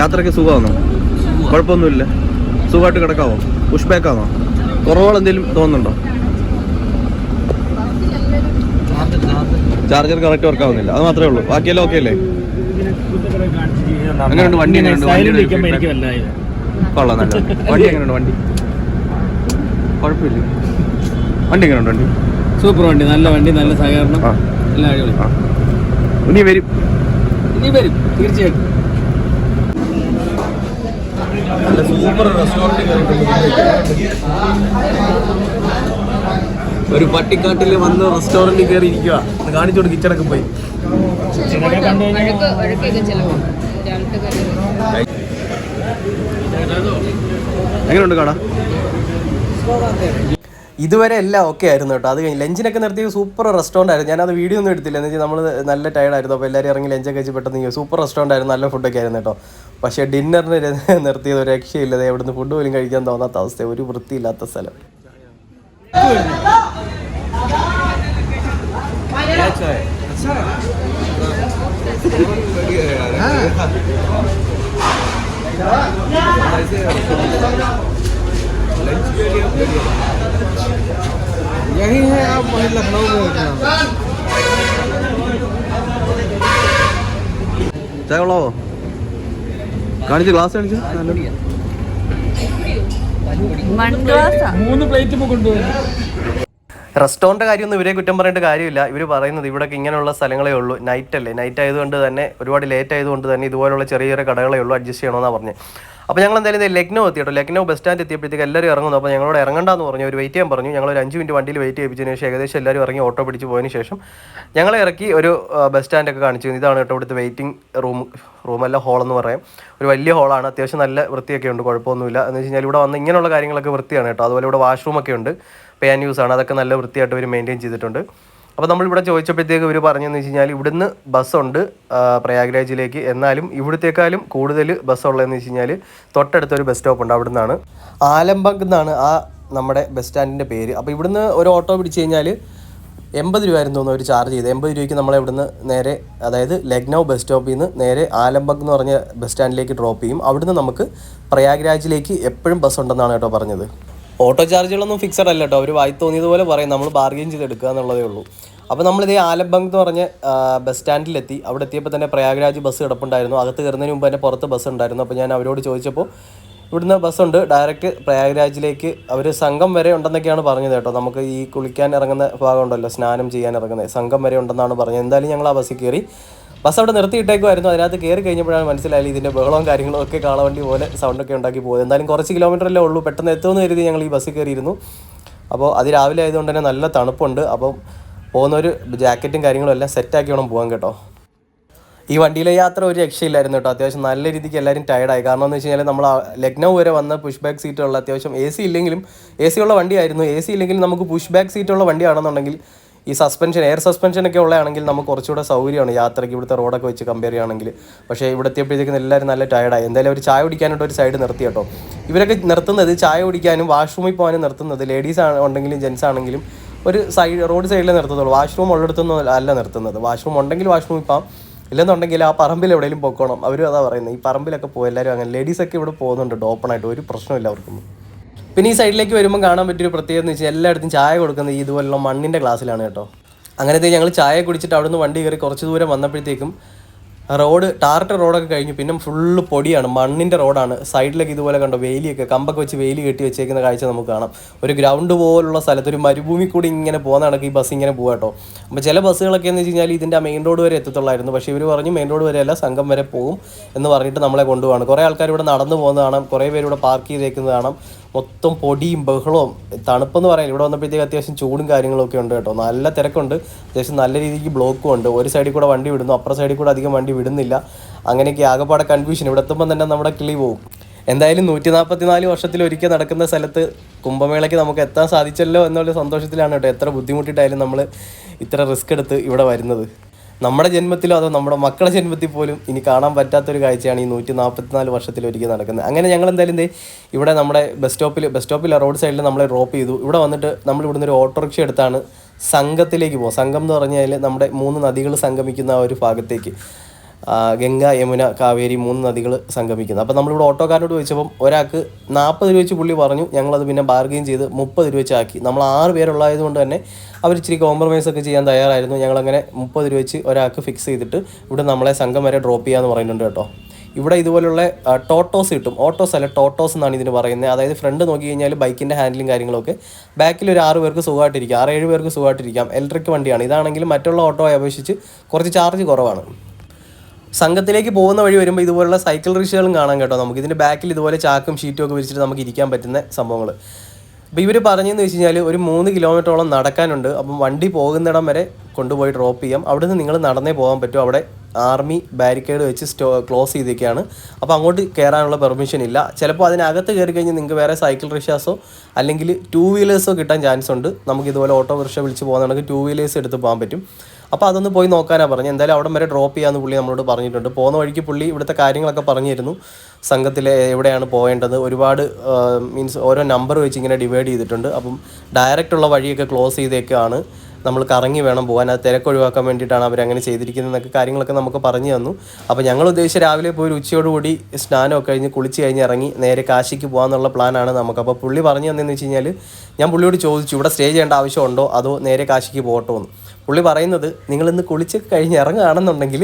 യാത്രയ്ക്ക് സുഖമാണോ? കുഴപ്പമൊന്നുമില്ല. സുഖമായിട്ട് കിടക്കാവോ? പുഷ് ബാക്കാണോ കുറവുകൾ എന്തെങ്കിലും തോന്നുന്നുണ്ടോ? ചാർജർ കറക്റ്റ് വർക്ക് ആവുന്നില്ല. അത് മാത്രമേ ഉള്ളൂ. ബാക്കിയെല്ലാം ഓക്കെ അല്ലേ? അങ്ങനെയുണ്ട് വണ്ടി? എങ്ങനെയുണ്ട് കൊള്ളാം നല്ല വണ്ടി എങ്ങനെയുണ്ട് വണ്ടി? കുഴപ്പമില്ല. വണ്ടി എങ്ങനെയുണ്ട് വണ്ടി? സൂപ്പർ വണ്ടി. നല്ല വണ്ടി നല്ല സഹകരണം. എല്ലാം അടിപൊളി. ഇനി വരും. ഇനി വരും തീർച്ചയായിട്ടും. നല്ല സൂപ്പർ ഒരു പട്ടിക്കാട്ടിൽ വന്ന് റെസ്റ്റോറന്റിൽ കയറി ഇരിക്കുക കാണിച്ചോട് കിച്ചണൊക്കെ പോയി. എങ്ങനെയുണ്ട് കട ഇതുവരെ എല്ലാം ഓക്കെ ആയിരുന്നു കേട്ടോ. അത് കഴിഞ്ഞ് ലഞ്ചിനൊക്കെ നിർത്തിയ സൂപ്പർ റെസ്റ്റോറന്റ് ആയിരുന്നു. ഞാനത് വീഡിയോ ഒന്നും എടുത്തില്ല. എന്ന് വെച്ചാൽ നമ്മൾ നല്ല ടയർഡായിരുന്നു അപ്പോൾ എല്ലാവരും ഇറങ്ങി ലഞ്ചൊക്കെ വെച്ച് പെട്ടെന്ന് സൂപ്പർ റെസ്റ്റോറന്റ് ആയിരുന്നു. നല്ല ഫുഡൊക്കെ ആയിരുന്നു കേട്ടോ. പക്ഷേ ഡിന്നറിന് <laughs> നിർത്തിയത് ഒരു രക്ഷയില്ല. എവിടുന്ന് ഫുഡ് പോലും കഴിക്കാൻ തോന്നാത്ത അവസ്ഥ. ഒരു വൃത്തിയില്ലാത്ത സ്ഥലം. ചായ കൊള്ളാവോ കാണിച്ച് ഗ്ലാസ് കാണിച്ച് മൂന്ന് പ്ലേറ്റ് കൊണ്ടുപോയി. റെസ്റ്റോറന്റ് കാര്യമൊന്നും ഇവരെ കുറ്റം പറഞ്ഞിട്ട് കാര്യമില്ല. ഇവർ പറയുന്നത് ഇവിടെയൊക്കെ ഇങ്ങനെയുള്ള സ്ഥലങ്ങളേ ഉള്ളൂ. നൈറ്റ് അല്ലേ? നൈറ്റ് ആയതുകൊണ്ട് തന്നെ ഒരുപാട് ലേറ്റ് ആയതുകൊണ്ട് തന്നെ ഇതുപോലുള്ള ചെറിയ ചെറിയ കടകളേ ഉള്ളൂ. അഡ്ജസ്റ്റ് ചെയ്യണമെന്നാണ് പറഞ്ഞത് അപ്പോൾ ഞങ്ങൾ എന്തായാലും ലക്നൗ എത്തി കേട്ടോ. ലക്നൗ ബസ് സ്റ്റാൻഡ് എത്തിയപ്പോഴത്തേക്ക് എല്ലാവരും ഇറങ്ങുന്നു. അപ്പോൾ ഞങ്ങളോട് ഇറങ്ങണ്ടെന്ന് പറഞ്ഞു. ഒരു വെയിറ്റ് ചെയ്യാൻ പറഞ്ഞു. ഞങ്ങൾ ഒരു അഞ്ച് മിനിറ്റ് വണ്ടിയിൽ വെയിറ്റ് ചെയ്യിപ്പിച്ചതിന് ശേഷം ഏകദേശം എല്ലാവരും ഇറങ്ങി ഓട്ടോ പിടിച്ച് പോയതിന് ശേഷം ഞങ്ങളെ ഇറക്കി ഒരു ബസ് സ്റ്റാൻഡൊക്കെ കാണിച്ചു ഇതാണ് കേട്ടോ ഇവിടുത്തെ വെയിറ്റിംഗ് റൂം റൂമല്ല ഹോളെന്ന് പറയാം. ഒരു വലിയ ഹോളാണ് അത്യാവശ്യം നല്ല വൃത്തിയൊക്കെ ഉണ്ട്. കുഴപ്പമൊന്നുമില്ല. എന്ന് വെച്ച് കഴിഞ്ഞാൽ ഇവിടെ വന്ന് ഇങ്ങനെയുള്ള കാര്യങ്ങളൊക്കെ വൃത്തിയാണ് കേട്ടോ. അതുപോലെ ഇവിടെ വാഷ്റൂമൊക്കെ ഉണ്ട്. പേ ആൻഡ് യൂസ് ആണ്. അതൊക്കെ നല്ല വൃത്തിയായിട്ട് അവർ മെയിന്റെയിൻ ചെയ്തിട്ടുണ്ട്. അപ്പോൾ നമ്മളിവിടെ ചോദിച്ചപ്പോഴത്തേക്ക് ഇവർ പറഞ്ഞതെന്ന് വെച്ച് കഴിഞ്ഞാൽ ഇവിടുന്ന് ബസ്സുണ്ട് പ്രയാഗ്രാജിലേക്ക് എന്നാലും ഇവിടത്തേക്കാളും കൂടുതൽ ബസ് ഉള്ളതെന്ന് വെച്ച് കഴിഞ്ഞാൽ തൊട്ടടുത്തൊരു ബസ് സ്റ്റോപ്പ് ഉണ്ട് അവിടെ നിന്നാണ് ആലംബഗ് എന്നാണ് ആ നമ്മുടെ ബസ് സ്റ്റാൻഡിന്റെ പേര്. അപ്പോൾ ഇവിടുന്ന് ഒരു ഓട്ടോ പിടിച്ച് കഴിഞ്ഞാൽ എൺപത് രൂപയായിരുന്നു തോന്നുന്നു ഒരു ചാർജ് ചെയ്ത് എൺപത് രൂപയ്ക്ക് നമ്മളെ ഇവിടുന്ന് നേരെ അതായത് ലക്നൗ ബസ് സ്റ്റോപ്പിൽ നിന്ന് നേരെ ആലംബഗ് എന്ന് പറഞ്ഞ ബസ് സ്റ്റാൻഡിലേക്ക് ഡ്രോപ്പ് ചെയ്യും. അവിടുന്ന് നമുക്ക് പ്രയാഗ്രാജിലേക്ക് എപ്പോഴും ബസ് ഉണ്ടെന്നാണ് കേട്ടോ പറഞ്ഞത്. ഓട്ടോ ചാർജുകളൊന്നും ഫിക്സഡ് അല്ല കേട്ടോ അവർ വായി തോന്നിയതുപോലെ പറയും നമ്മൾ ബാർഗെയിൻ ചെയ്തെടുക്കുക എന്നുള്ളതേ ഉള്ളൂ. അപ്പോൾ നമ്മളിതേ ആലബംഗ് എന്ന് പറഞ്ഞ ബസ് സ്റ്റാൻഡിലെത്തി അവിടെ എത്തിയപ്പോൾ തന്നെ പ്രയാഗ്രാജ് ബസ് കിടപ്പുണ്ടായിരുന്നു. അകത്ത് കയറുന്നതിന് മുമ്പ് തന്നെ പുറത്ത് ബസ് ഉണ്ടായിരുന്നു. അപ്പോൾ ഞാൻ അവരോട് ചോദിച്ചപ്പോൾ ഇവിടുന്ന് ബസ്സുണ്ട് ഡയറക്റ്റ് പ്രയാഗ്രാജിലേക്ക് അവർ സംഘം വരെ ഉണ്ടെന്നൊക്കെയാണ് പറഞ്ഞത് കേട്ടോ. നമുക്ക് ഈ കുളിക്കാൻ ഇറങ്ങുന്ന ഭാഗമുണ്ടല്ലോ സ്നാനം ചെയ്യാൻ ഇറങ്ങുന്നത്. സംഘം വരെ ഉണ്ടെന്നാണ് പറഞ്ഞത്. എന്തായാലും ഞങ്ങൾ ആ ബസ്സിൽ കയറി ബസ് അവിടെ നിർത്തിയിട്ടേക്കുമായിരുന്നു അതിനകത്ത് കയറി കഴിഞ്ഞപ്പോഴാണ് മനസ്സിലായാലും ഇതിന്റെ ബഹളവും കാര്യങ്ങളും ഒക്കെ കാളവണ്ടി പോലെ സൗണ്ടൊക്കെ ഉണ്ടാക്കി പോകുന്നത്. എന്തായാലും കുറച്ച് കിലോമീറ്ററല്ലേ ഉള്ളൂ. പെട്ടെന്ന് എത്തുമെന്ന് കരുതി ഞങ്ങൾ ഈ ബസ്സിൽ കയറിയിരുന്നു. അപ്പോൾ അത് രാവിലെ ആയതുകൊണ്ട് തന്നെ നല്ല തണുപ്പുണ്ട്. അപ്പം പോകുന്നൊരു ജാക്കറ്റും കാര്യങ്ങളും എല്ലാം സെറ്റാക്കി വേണം പോകാൻ കേട്ടോ. ഈ വണ്ടിയിലെ യാത്ര ഒരു രക്ഷയില്ലായിരുന്നു കേട്ടോ. അത്യാവശ്യം നല്ല രീതിക്ക് എല്ലാവരും ടയർഡായി കാരണം എന്ന് വെച്ച് കഴിഞ്ഞാൽ നമ്മൾ ലക്നൗ വരെ വന്ന പുഷ് ബാക്ക് സീറ്റുള്ള അത്യാവശ്യം എ സി ഇല്ലെങ്കിലും എ സി ഉള്ള വണ്ടിയായിരുന്നു. എ സി ഇല്ലെങ്കിലും നമുക്ക് പുഷ് ബാക്ക് സീറ്റുള്ള വണ്ടിയാണെന്നുണ്ടെങ്കിൽ ഈ സസ്പെൻഷൻ എയർ സസ്പെൻഷൻ ഒക്കെ ഉള്ളതാണെങ്കിൽ നമുക്ക് കുറച്ചുകൂടെ സൗകര്യമാണ്. യാത്രയ്ക്ക് ഇവിടുത്തെ റോഡൊക്കെ വെച്ച് കമ്പയർ ചെയ്യുകയാണെങ്കിൽ. പക്ഷേ ഇവിടെ എത്തിയപ്പോഴത്തേക്കും എല്ലാവരും നല്ല ടയർഡായി എന്തായാലും ഒരു ചായ കുടിക്കാനായിട്ട് ഒരു സൈഡ് നിർത്തി കേട്ടോ. ഇവരൊക്കെ നിർത്തുന്നത് ചായ കുടിക്കാനും വാഷ്റൂമിൽ പോകാനും നിർത്തുന്നത് ലേഡീസ് ആണെങ്കിലും ജെൻസ് ആണെങ്കിലും ഒരു സൈഡ് റോഡ് സൈഡിലേ നിർത്തുന്നുള്ളൂ. വാഷ്റൂം ഉള്ളിടത്തൊന്നും അല്ല നിർത്തുന്നത്. വാഷ്റൂം ഉണ്ടെങ്കിൽ വാഷ്റൂമിൽ പോകാം ഇല്ലെന്നുണ്ടെങ്കിൽ ആ പറമ്പിൽ എവിടെയെങ്കിലും പൊക്കോണം. അവരും അതാ പറയുന്നത്. ഈ പറമ്പിലൊക്കെ പോകും എല്ലാവരും അങ്ങനെ ലേഡീസൊക്കെ ഇവിടെ പോകുന്നുണ്ട്. ഓപ്പണായിട്ട് ഒരു പ്രശ്നമില്ല അവർക്കൊന്നും. പിന്നെ ഈ സൈഡിലേക്ക് വരുമ്പോൾ കാണാൻ പറ്റിയൊരു പ്രത്യേകത എന്ന് വെച്ചാൽ എല്ലായിടത്തും ചായ കൊടുക്കുന്നത് ഇതുപോലുള്ള മണ്ണിന്റെ ഗ്ലാസ്സിലാണ് കേട്ടോ. അങ്ങനത്തെ ഞങ്ങൾ ചായ കുടിച്ചിട്ട് അവിടുന്ന് വണ്ടി കയറി കുറച്ച് ദൂരം വന്നപ്പോഴത്തേക്കും റോഡ് ടാറിട്ട റോഡൊക്കെ കഴിഞ്ഞു. പിന്നെ ഫുള്ള് പൊടിയാണ്. മണ്ണിന്റെ റോഡാണ്. സൈഡിലൊക്കെ ഇതുപോലെ കണ്ടോ വേലിയൊക്കെ കമ്പൊക്കെ വെച്ച് വേലി കെട്ടി വെച്ചേക്കുന്ന കാഴ്ച നമുക്ക് കാണാം. ഒരു ഗ്രൗണ്ട് പോലുള്ള സ്ഥലത്ത് ഒരു മരുഭൂമി കൂടി ഇങ്ങനെ പോകുന്ന കണക്ക് ഈ ബസ് ഇങ്ങനെ പോകാം കേട്ടോ. അപ്പോൾ ചില ബസ്സുകളൊക്കെ എന്ന് വെച്ച് കഴിഞ്ഞാൽ ഇതിന്റെ മെയിൻ റോഡ് വരെ എത്തത്തുള്ളായിരുന്നു. പക്ഷേ ഇവർ പറഞ്ഞു മെയിൻ റോഡ് വരെ അല്ല സംഘം വരെ പോകും എന്ന് പറഞ്ഞിട്ട് നമ്മളെ കൊണ്ടുപോകണം കുറേ ആൾക്കാർ ഇവിടെ നടന്നു പോകുന്നത് കാണാം. കുറേ പേര് ഇവിടെ പാർക്ക് ചെയ്തേക്കുന്നത് കാണാം. മൊത്തം പൊടിയും ബഹളവും തണുപ്പെന്ന് പറയാൻ ഇവിടെ വന്നപ്പോഴത്തേക്ക് അത്യാവശ്യം ചൂടും കാര്യങ്ങളൊക്കെ ഉണ്ട് കേട്ടോ. നല്ല തിരക്കുണ്ട്. അത്യാവശ്യം നല്ല രീതിക്ക് ബ്ലോക്കും ഉണ്ട്. ഒരു സൈഡിൽ കൂടെ വണ്ടി വിടുന്നു അപ്പുറ സൈഡിൽ കൂടെ അധികം വണ്ടി വിടുന്നില്ല. അങ്ങനെയൊക്കെ ആകെപ്പാടെ കൺഫ്യൂഷൻ ഇവിടെ എത്തുമ്പോൾ തന്നെ നമ്മുടെ കിളി പോകും എന്തായാലും നൂറ്റി നാൽപ്പത്തി നാല് വർഷത്തിൽ ഒരിക്കൽ നടക്കുന്ന സ്ഥലത്ത് കുംഭമേളയ്ക്ക് നമുക്ക് എത്താൻ സാധിച്ചല്ലോ എന്നുള്ള സന്തോഷത്തിലാണ് കേട്ടോ. എത്ര ബുദ്ധിമുട്ടിയിട്ടായാലും നമ്മൾ ഇത്ര റിസ്ക് എടുത്ത് ഇവിടെ വരുന്നത്. നമ്മുടെ ജന്മത്തിലോ അതോ നമ്മുടെ മക്കളെ ജന്മത്തിൽ പോലും ഇനി കാണാൻ പറ്റാത്തൊരു കാഴ്ചയാണ് ഈ നൂറ്റി നാൽപ്പത്തിനാല് വർഷത്തിൽ ഒരിക്കൽ നടക്കുന്നത്. അങ്ങനെ ഞങ്ങൾ എന്തായാലും ഇവിടെ നമ്മുടെ ബസ് സ്റ്റോപ്പിൽ ബസ് സ്റ്റോപ്പിൽ റോഡ് സൈഡിൽ നമ്മളെ ഡ്രോപ്പ് ചെയ്തു. ഇവിടെ വന്നിട്ട് നമ്മൾ ഇവിടുന്ന് ഒരു ഓട്ടോറിക്ഷ എടുത്താണ് സംഘത്തിലേക്ക് പോകും സംഘം എന്ന് പറഞ്ഞാൽ നമ്മുടെ മൂന്ന് നദികൾ സംഗമിക്കുന്ന ആ ഒരു ഭാഗത്തേക്ക്. ഗംഗ യമുന കാവേരി മൂന്ന് നദികൾ സംഗമിക്കുന്നത് അപ്പോൾ നമ്മളിവിടെ ഓട്ടോക്കാരനോട് ചോദിച്ചപ്പം ഒരാൾക്ക് നാൽപ്പത് രൂപ വെച്ച് പുള്ളി പറഞ്ഞു. ഞങ്ങളത് പിന്നെ ബാർഗെയിൻ ചെയ്ത് മുപ്പത് രൂപ വെച്ചാക്കി നമ്മൾ ആറ് പേരുള്ളതായത് കൊണ്ട് തന്നെ അവർ ഇച്ചിരി കോംപ്രമൈസ് ഒക്കെ ചെയ്യാൻ തയ്യാറായിരുന്നു. ഞങ്ങളങ്ങനെ മുപ്പത് രൂപ വെച്ച് ഒരാൾക്ക് ഫിക്സ് ചെയ്തിട്ട് ഇവിടെ നമ്മളെ സംഘം വരെ ഡ്രോപ്പ് ചെയ്യാമെന്ന് പറയുന്നുണ്ട് കേട്ടോ. ഇവിടെ ഇതുപോലുള്ള ടോട്ടോസ് കിട്ടും. ഓട്ടോസ് അല്ല ടോട്ടോസ് എന്നാണ് ഇതിന് പറയുന്നത്. അതായത് ഫ്രണ്ട് നോക്കി കഴിഞ്ഞാൽ ബൈക്കിന്റെ ഹാൻഡിലും കാര്യങ്ങളൊക്കെ ബാക്കിൽ ഒരു ആറ് പേർക്ക് സുഖമായിട്ടിരിക്കാം. ആറ് ഏഴ് പേർക്ക് സുഖമായിട്ടിരിക്കാം. ഇലക്ട്രിക് വണ്ടിയാണ്. ഇതാണെങ്കിൽ മറ്റുള്ള ഓട്ടോയെ അപേക്ഷിച്ച് കുറച്ച് ചാർജ് കുറവാണ്. സംഘത്തിലേക്ക് പോകുന്ന വഴി വരുമ്പോൾ ഇതുപോലുള്ള സൈക്കിൾ റിക്ഷകളും കാണാം കേട്ടോ. നമുക്ക് ഇതിന്റെ ബാക്കിൽ ഇതുപോലെ ചാക്കും ഷീറ്റും ഒക്കെ വിരിച്ചിട്ട് നമുക്ക് ഇരിക്കാൻ പറ്റുന്ന സംഭവങ്ങൾ അപ്പോൾ ഇവർ പറഞ്ഞെന്ന് വെച്ച് കഴിഞ്ഞാൽ ഒരു മൂന്ന് കിലോമീറ്ററോളം നടക്കാനുണ്ട്. അപ്പം വണ്ടി പോകുന്നിടം വരെ കൊണ്ടുപോയി ഡ്രോപ്പ് ചെയ്യാം. അവിടെ നിന്ന് നിങ്ങൾ നടന്നേ പോകാൻ പറ്റും. അവിടെ ആർമി ബാരിക്കേഡ് വെച്ച് സ്റ്റോ ക്ലോസ് ചെയ്തൊക്കെയാണ് അപ്പോൾ അങ്ങോട്ട് കയറാനുള്ള പെർമിഷൻ ഇല്ല. ചിലപ്പോൾ അതിനകത്ത് കയറി കഴിഞ്ഞാൽ നിങ്ങൾക്ക് വേറെ സൈക്കിൾ റിക്ഷാസോ അല്ലെങ്കിൽ ടൂ വീലേഴ്സോ കിട്ടാൻ ചാൻസ് ഉണ്ട്. നമുക്ക് ഇതുപോലെ ഓട്ടോ റിക്ഷ വിളിച്ച് പോകുന്നുണ്ടെങ്കിൽ ടൂ വീലേഴ്സ് എടുത്ത് പോകാൻ പറ്റും. അപ്പോൾ അതൊന്ന് പോയി നോക്കാനാണ് പറഞ്ഞത്. എന്തായാലും അവിടെ വരെ ഡ്രോപ്പ് ചെയ്യാമെന്ന് പുള്ളി നമ്മളോട് പറഞ്ഞിട്ടുണ്ട്. പോകുന്ന വഴിക്ക് പുള്ളി ഇവിടുത്തെ കാര്യങ്ങളൊക്കെ പറഞ്ഞിരുന്നു. സംഘത്തിലെ എവിടെയാണ് പോകേണ്ടത് ഒരുപാട് മീൻസ് ഓരോ നമ്പർ വെച്ച് ഇങ്ങനെ ഡിവൈഡ് ചെയ്തിട്ടുണ്ട്. അപ്പം ഡയറക്റ്റ് ഉള്ള വഴിയൊക്കെ ക്ലോസ് ചെയ്തേക്കാണ്. നമ്മൾ കറങ്ങി വേണം പോകാൻ. അത് തിരക്ക് ഒഴിവാക്കാൻ വേണ്ടിയിട്ടാണ് അവരങ്ങനെ ചെയ്തിരിക്കുന്നതെന്നൊക്കെ കാര്യങ്ങളൊക്കെ നമുക്ക് പറഞ്ഞു തന്നു. അപ്പോൾ ഞങ്ങൾ ഉദ്ദേശിച്ച രാവിലെ പോയി ഒരു ഉച്ചയോടുകൂടി സ്നാനമൊക്കെ കഴിഞ്ഞ് കുളിച്ച് കഴിഞ്ഞ് ഇറങ്ങി നേരെ കാശിക്ക് പോകാമെന്നുള്ള പ്ലാനാണ് നമുക്ക്. അപ്പോൾ പുള്ളി പറഞ്ഞു തന്നെന്ന് വെച്ച് കഴിഞ്ഞാൽ ഞാൻ പുള്ളിയോട് ചോദിച്ചു ഇവിടെ സ്റ്റേ ചെയ്യേണ്ട ആവശ്യമുണ്ടോ? അതോ നേരെ കാശിക്ക് പോകട്ടോ എന്ന് പുള്ളി പറയുന്നത് നിങ്ങളിന്ന് കുളിച്ച് കഴിഞ്ഞ് ഇറങ്ങുകയാണെന്നുണ്ടെങ്കിൽ